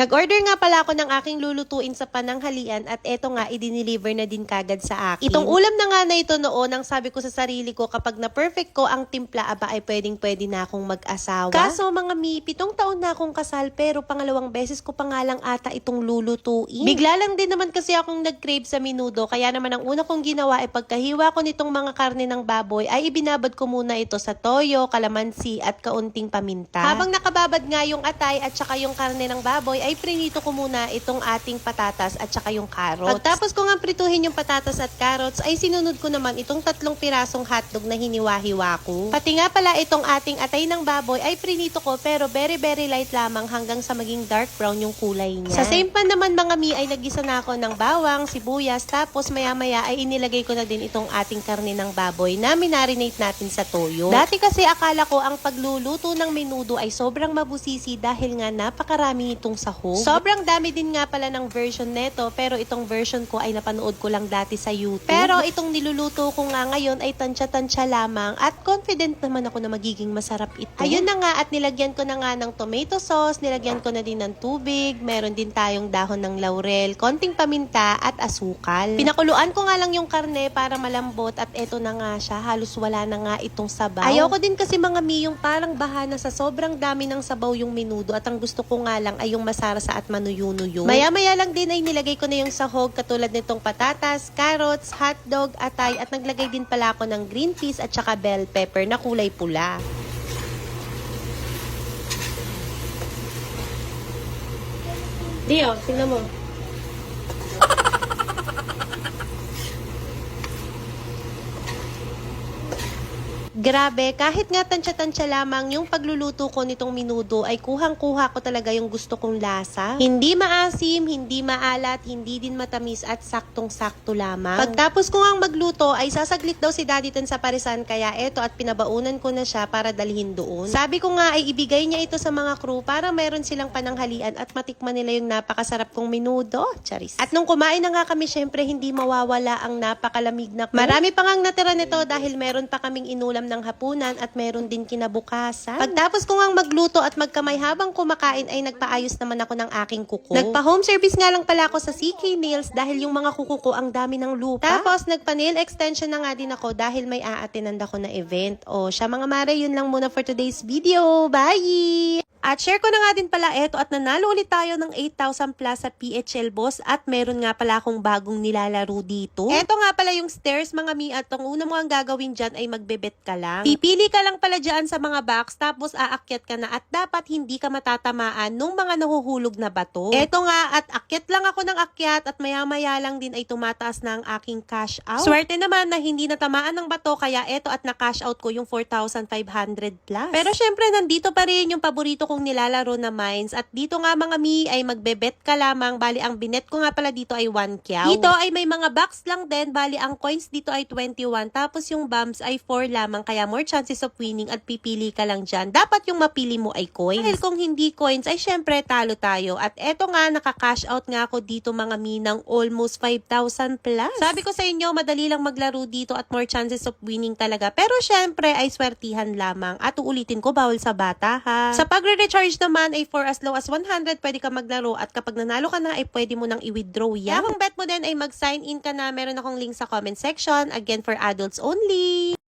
Nag-order nga pala ako ng aking lulutuin sa pananghalian at eto nga, i-deliver na din kagad sa akin. Itong ulam na nga na ito noon, ang sabi ko sa sarili ko, kapag na-perfect ko ang timpla, aba ay pwedeng-pwede na akong mag-asawa. Kaso mga mi, pitong taon na akong kasal, pero pangalawang beses ko pa nga lang ata itong lulutuin. Bigla lang din naman kasi akong nag-crave sa minudo, kaya naman ang una kong ginawa ay pagkahiwa ko nitong mga karne ng baboy, ay ibinabad ko muna ito sa toyo, kalamansi, at kaunting paminta. Habang nakababad nga yung atay at saka yung karne ng baboy, ay prinito ko muna itong ating patatas at saka yung carrots. Pagtapos ko nga prituhin yung patatas at carrots, ay sinunod ko naman itong tatlong pirasong hotdog na hiniwa-hiwa ko. Pati nga pala itong ating atay ng baboy ay prinito ko pero very very light lamang hanggang sa maging dark brown yung kulay niya. Sa same pan naman mga mi ay nagisa na ako ng bawang, sibuyas, tapos maya maya ay inilagay ko na din itong ating karne ng baboy na minarinate natin sa toyo. Dati kasi akala ko ang pagluluto ng menudo ay sobrang mabusisi dahil nga napakarami itong sahog. Sobrang dami din nga pala ng version neto pero itong version ko ay napanood ko lang dati sa YouTube. Pero itong niluluto ko nga ngayon ay tansya-tansya lamang at confident naman ako na magiging masarap ito. Ayun na nga at nilagyan ko na nga ng tomato sauce, nilagyan ko na din ng tubig, meron din tayong dahon ng laurel, konting paminta at asukal. Pinakuluan ko nga lang yung karne para malambot at eto na nga siya, halos wala na nga itong sabaw. Ayoko din kasi mga mi yung parang bahana sa sobrang dami ng sabaw yung menudo at ang gusto ko nga lang ay yung masarsa at manuyo-nuyo. Maya-maya lang din ay nilagay ko na yung sahog katulad nitong patatas, carrots, hotdog, atay at naglagay din pala ako ng green peas at saka bell pepper na kulay pula. Dio, tingnan mo. Grabe, kahit nga tansya-tansya lamang yung pagluluto ko nitong minudo ay kuhang-kuha ko talaga yung gusto kong lasa. Hindi maasim, hindi maalat, hindi din matamis at saktong-sakto lamang. Pagtapos ko ngang magluto ay sasaglit daw si Daddy Tan sa parisan kaya eto at pinabaunan ko na siya para dalhin doon. Sabi ko nga ay ibigay niya ito sa mga crew para meron silang pananghalian at matikman nila yung napakasarap kong minudo. Charis. At nung kumain na nga kami, syempre hindi mawawala ang napakalamig na Marami pa ngang natira nito dahil meron pa kaming inulam ng hapunan at meron din kinabukasan. Pagtapos ko ngang magluto at magkamay habang kumakain ay nagpaayos naman ako ng aking kuko. Nagpa-home service nga lang pala ako sa CK Nails dahil yung mga kuko ko ang dami ng lupa. Tapos nagpa-nail extension na nga din ako dahil may aatinan ako na event. O siya mga mare, yun lang muna for today's video. Bye! At share ko na nga din pala eto at nanalo ulit tayo ng 8,000 plus sa PHL Boss at meron nga pala akong bagong nilalaro dito. Eto nga pala yung stairs mga mi at ang una mo ang gagawin dyan ay magbebet ka lang. Pipili ka lang pala dyan sa mga box tapos aakyat ka na at dapat hindi ka matatamaan nung mga nahuhulog na bato. Eto nga at akyat lang ako ng akyat at maya maya lang din ay tumataas na ang aking cash out. Swerte naman na hindi natamaan ng bato kaya eto at na-cash out ko yung 4,500 plus. Pero syempre nandito pa rin yung paborito kong nilalaro na mines at dito nga mga mi ay magbebet ka lamang bali ang binet ko nga pala dito ay 1 kyaw. Dito ay may mga box lang din bali ang coins dito ay 21 tapos yung bombs ay 4 lamang kaya more chances of winning at pipili ka lang dyan. Dapat yung mapili mo ay coins. Dahil kung hindi coins ay syempre talo tayo at eto nga naka-cash out nga ako dito mga mi ng almost 5,000 plus. Sabi ko sa inyo madali lang maglaro dito at more chances of winning talaga pero syempre ay swertihan lamang at uulitin ko bawal sa bata ha. Sa pagre-recharge naman ay for as low as 100 pwede ka maglaro at kapag nanalo ka na ay pwede mo nang i-withdraw yan. Kung bet mo din ay mag-sign in ka na meron akong link sa comment section again for adults only.